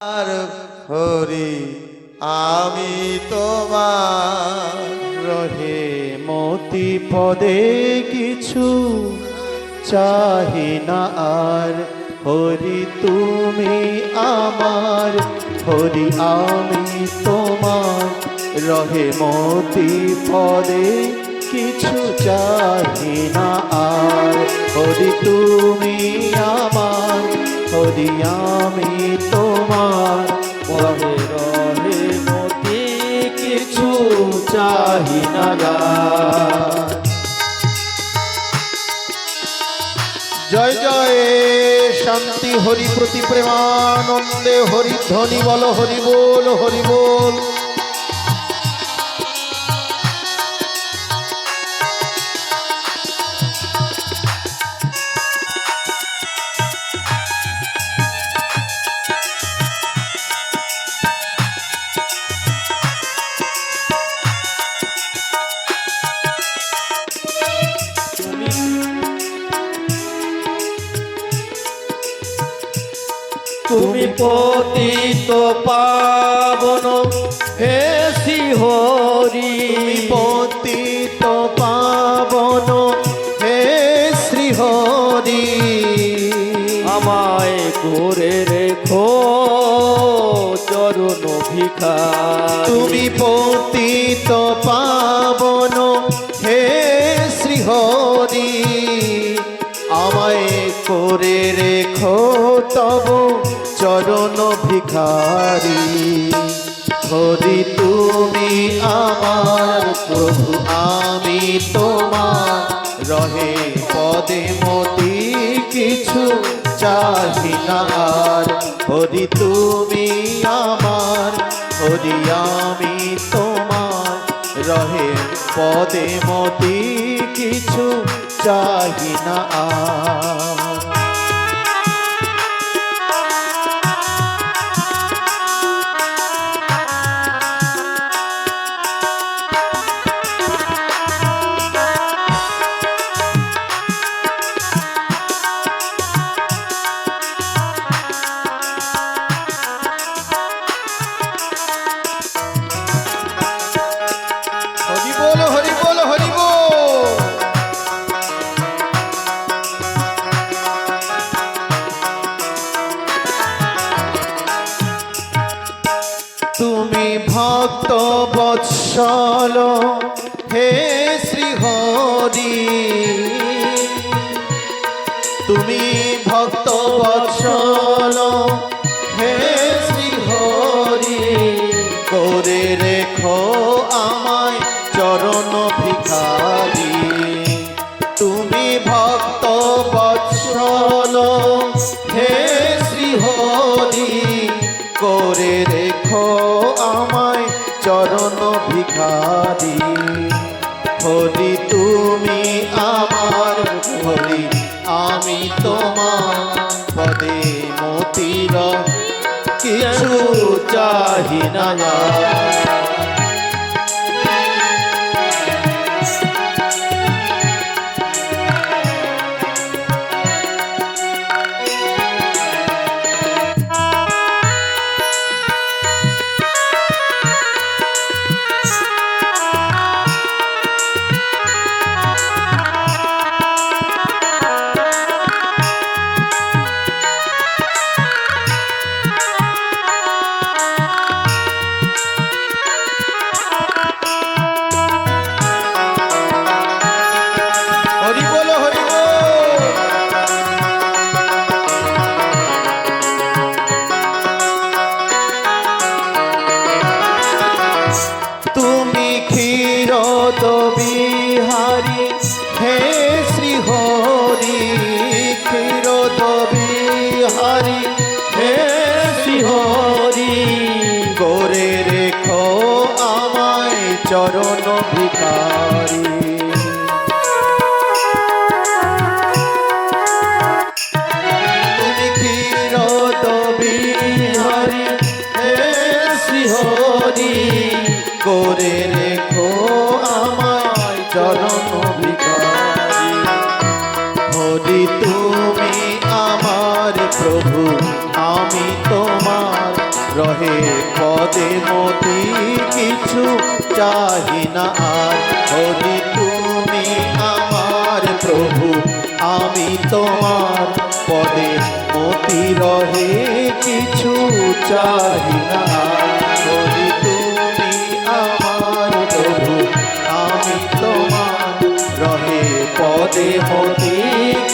আর হরি, আমি তোমার রহে। মতি পদে কিছু চাহি না আর। হরি, তুমি আমার। হরি, আমি তোমার রহে। মতি পদে কিছু চাহি না আর। হরি, তুমি আমার। হরি, আমি তোমার চাহি জয় জয় শান্তি হরি প্রতি প্রেমানন্দে হরি ধ্বনি বল হরি বল হরি বল। তুমি পতিত পাবন। হে শ্রীহরি। পতিত পাবন। হে শ্রী হরি আমায় করে রেখো চরণ ভিখারি। তুমি পতিত পাবন। হে শ্রী হরি আমায় করে রেখো তব চরণ ভিখারি। হরি তুমি আমার প্রভু, আমি তোমার। রহে পদে মতি কিছু চাহি না হরি তুমি আমার হরি আমি তোমার। রহে পদে মতি কিছু চাহি না আর ভক্ত বৎসল হে শ্রী হরি তুমি ভক্ত বৎসল হে শ্রী হরি করে রেখো আমায় চরণ ভিখারি। তুমি ভক্ত বৎসল হে শ্রী হরি করে রেখো আমায় চরণ ভিখারি। হরি তুমি আমার হলি, আমি তোমার পদে মতির। কিছু চাহি না ক্ষীরদ বিহারি, হে শ্রী হরি, ক্ষীরদ বিহারি, হে শ্রী করে রেখো আমায় চরণ হরি করে রেখো হরি তুমি আমার প্রভু, আমি তোমার রহে। পদে মতি কিছু চাহি না আর। হরি তুমি আমার প্রভু, আমি তোমার পদে মতি রহে কিছু চাহি না। হরি তুমি আমার প্রভু, আমি তোমার রহে। পদে মতি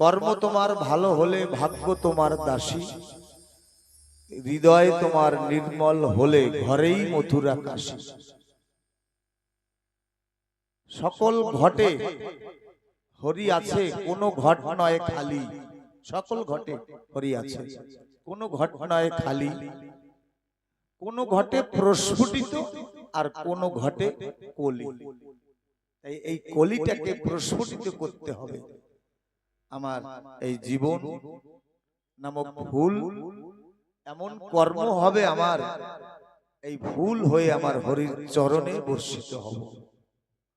কর্ম তোমার ভালো হলে ভাগ্য তোমার দাসী। হৃদয় তোমার নির্মল হলে ঘরেই মথুরা কাশী সকল ঘটে হরি আছে কোনো ঘট নয় খালি। সকল ঘটে হরি আছে কোনো ঘট নয় খালি। কোনো ঘটে প্রস্ফুটিত আর কোন ঘটে কলি। তাই এই কলিটাকে প্রস্ফুটিত করতে হবে। আমার এই জীবন নামক ভুল এমন কর্ম হবে আমার। এই ভুল হয়ে আমার হরির চরণে বর্ষিত হব।